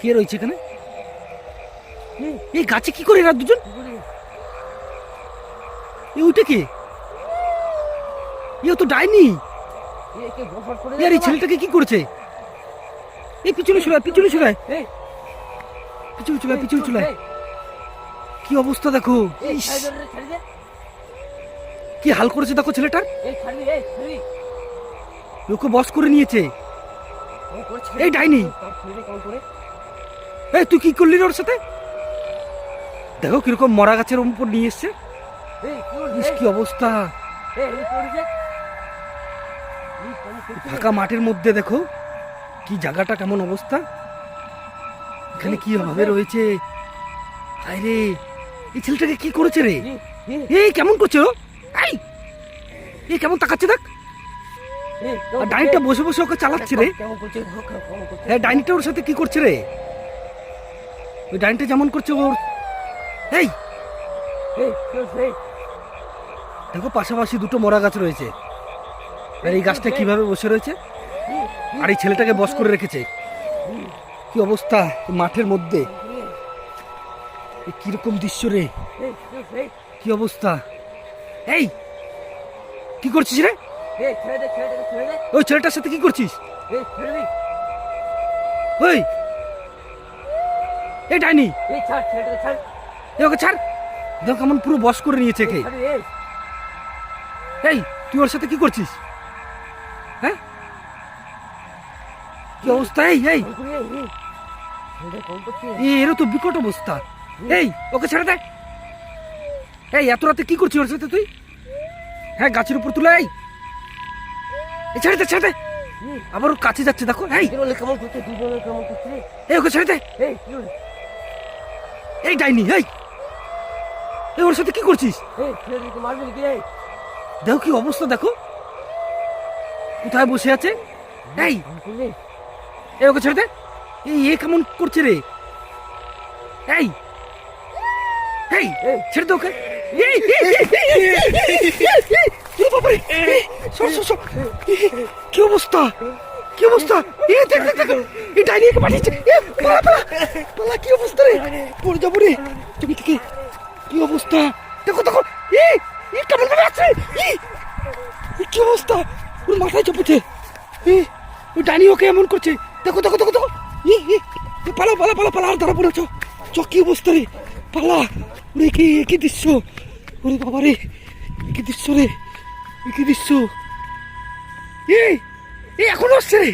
কে রয়েছে এখানে? এই, গাছে কি করে এরা দুজন? এই ওইটা কে? ইয়ে তো ডাইনি। এই ছেলেটাকে কি করেছে? এই পিছনে চুলায় পিছনে চুলায় পিছনে চুলায় পিছনে চুলায় কি অবস্থা দেখো। কি হাল করেছে দেখো ছেলেটার? ওকে বস করে নিয়েছে? এই ডাইনি। এই তুই কি করলি ওর সাথে? দেখো কীরকম মরা গাছের উপর নিয়ে এসছে। কি অবস্থা? ফাঁকা মাঠের মধ্যে দেখো কি জায়গাটা কেমন অবস্থা। এখানে কি ভাবে রয়েছে? হায় রে এই ছেলেটাকে কি করেছে রে? এই, কেমন করছে এই কেমন তাকাচ্ছে দেখ। আর ডাইনিটা বসে বসে ওকে চালাচ্ছে রে? হ্যাঁ ডাইনিটা ওর সাথে কি করছে রে? ওই ডাইনিটা যেমন করছে ওর। এই! দেখো পাশাপাশি দুটো মরা গাছ রয়েছে। আর এই গাছটা কীভাবে বসে রয়েছে? আর এই ছেলেটাকে বস করে রেখেছে। কি অবস্থা মাঠের মধ্যে? কীরকম দৃশ্য রে? কি অবস্থা? এই! কি করছিস রে? ওই ছেলেটার সাথে কি করছিস। ওই। এই ডাইনি। ওকে ছাড়। দেখো কেমন পুরো বস করে নিয়েছে কে এই, তুই ওর সাথে কি করছিস? হ্যাঁ? কি অবস্থা? এই এই। এরও তো বিকট অবস্থা। এই ওকে ছেড়ে দে। এই এত রাতে কি করছিস ওর সাথে তুই? হ্যাঁ গাছের উপর তুলে এই ছেড়ে দে ছেড়ে দে আবার ওর কাছে যাচ্ছে দেখো এই কেমন করছে? কেমন করছে? এই ওকে ছেড়ে দে এই, এই ডাইনি এই এই ওর সাথে কি করছিস দেখো কি অবস্থা দেখো কোথায় বসে আছে এই এই ওকে ছেড়ে দে এই এ কেমন করছে রে এই এই এই, ছেড়ে দে ওকে কি অবস্থা? কি অবস্থা? এ দেখ দেখ দেখ। এই ডাইনি একে পাঠিয়েছে। এ পালা পালা। পালা কি অবস্থা রে? পড়ে যাব রে। তুমি থেকে কি? অবস্থা? দেখো দেখো। এ এ কেমন ভাবে আছে? এ এ, কি অবস্থা? ওর মাথায় চাপেছে। এ ওই ডাইনি ওকে এমন করছে। দেখো দেখো দেখো দেখো। এ এ এ, পালা পালা পালা পালা আর ধরা পড়েছ চ কি অবস্থা রে? পালা। ওরে কি কি দৃশ্য ওরে বাবা রে কি দৃশ্য রে। কি দৃশ্য এই এখনও আসছে রে।